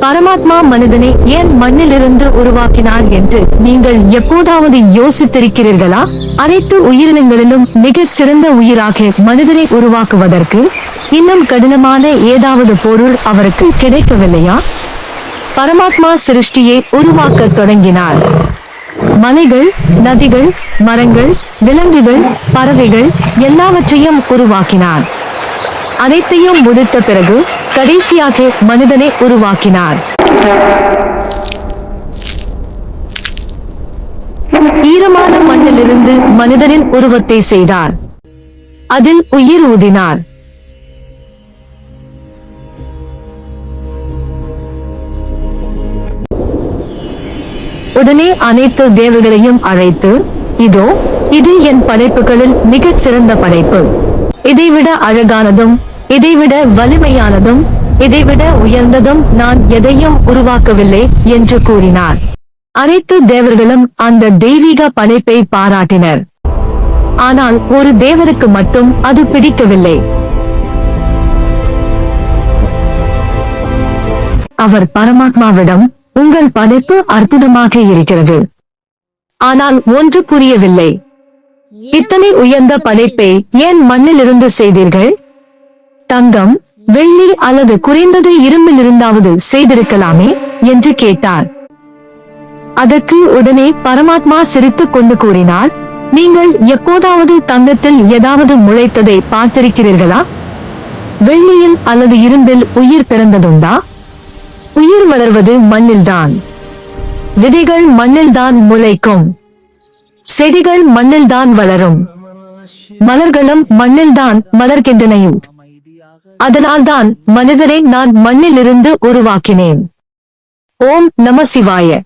பரமாத்மா மனிதனை ஏன் மண்ணிலிருந்து உருவாக்கினார் என்று நீங்கள் எப்போதாவது யோசித்திருக்கிறீர்களா? அனைத்து உயிரினங்களிலும் மிகச் சிறந்த உயிராக மனிதனை உருவாக்குவதற்கு இன்னும் கடினமான ஏதாவது பொருள் அவருக்கு கிடைக்கவில்லையா? பரமாத்மா சிருஷ்டியை உருவாக்கத் தொடங்கினார். மலைகள் நதிகள் மரங்கள் விலங்குகள் பறவைகள் எல்லாவற்றையும் உருவாக்கினார். அனைத்தையும் முடித்த பிறகு கடைசியாக மனிதனை உருவாக்கினார். ஈரமான மண்ணிலிருந்து மனிதனின் உருவத்தை செய்தார். அதில் உயிர் ஊதினார். உடனே அனைத்து தேவர்களையும் அழைத்து இதோ இது என் படைப்புகளில் மிகச் சிறந்த படைப்பு. இதைவிட அழகானதும் இதைவிட வலிமையானதும் இதைவிட உயர்ந்ததும் நான் எதையும் உருவாக்கவில்லை என்று கூறினார். அனைத்து தேவர்களும் அந்த தெய்வீக படைப்பை பாராட்டினர். ஆனால் ஒரு தேவருக்கு மட்டும் அது பிடிக்கவில்லை. அவர் பரமாத்மாவிடம் உங்கள் படைப்பு அற்புதமாக இருக்கிறது. ஆனால் ஒன்று புரியவில்லை. இத்தனை உயர்ந்த படைப்பை ஏன் மண்ணிலிருந்து செய்தீர்கள்? தங்கம் வெள்ளி அல்லது குறைந்தது இரும்பில் இருந்தாவது செய்திருக்கலாமே? என்று கேட்டார். அதற்கு உடனே பரமாத்மா சிரித்துக் கொண்டு கூறினார் நீங்கள் எப்போதாவது தங்கத்தில் ஏதாவது முளைத்ததை பார்த்திருக்கிறீர்களா? வெள்ளியில் அல்லது இரும்பில் உயிர் பிறந்ததுண்டா? உயிர் வளர்வது மண்ணில்தான். விதைகள் மண்ணில்தான் முளைக்கும். செடிகள் மண்ணில்தான் வளரும். மலர்களும் மண்ணில்தான் மலர்கின்றனையும் அதனால்தான் மனிதரை நான் மண்ணிலிருந்து உருவாக்கினேன். ஓம் நம சிவாய.